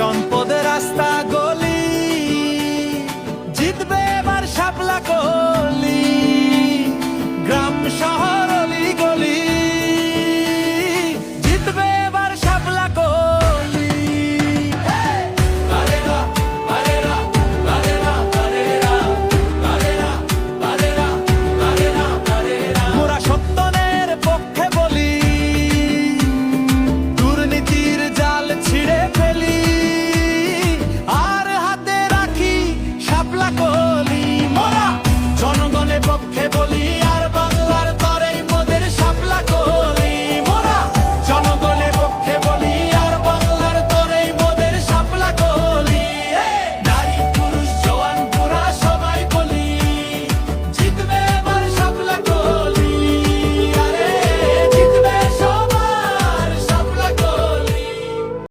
জনপদের রাস্তা গলি। জিতবে এবার শাপলা কোহ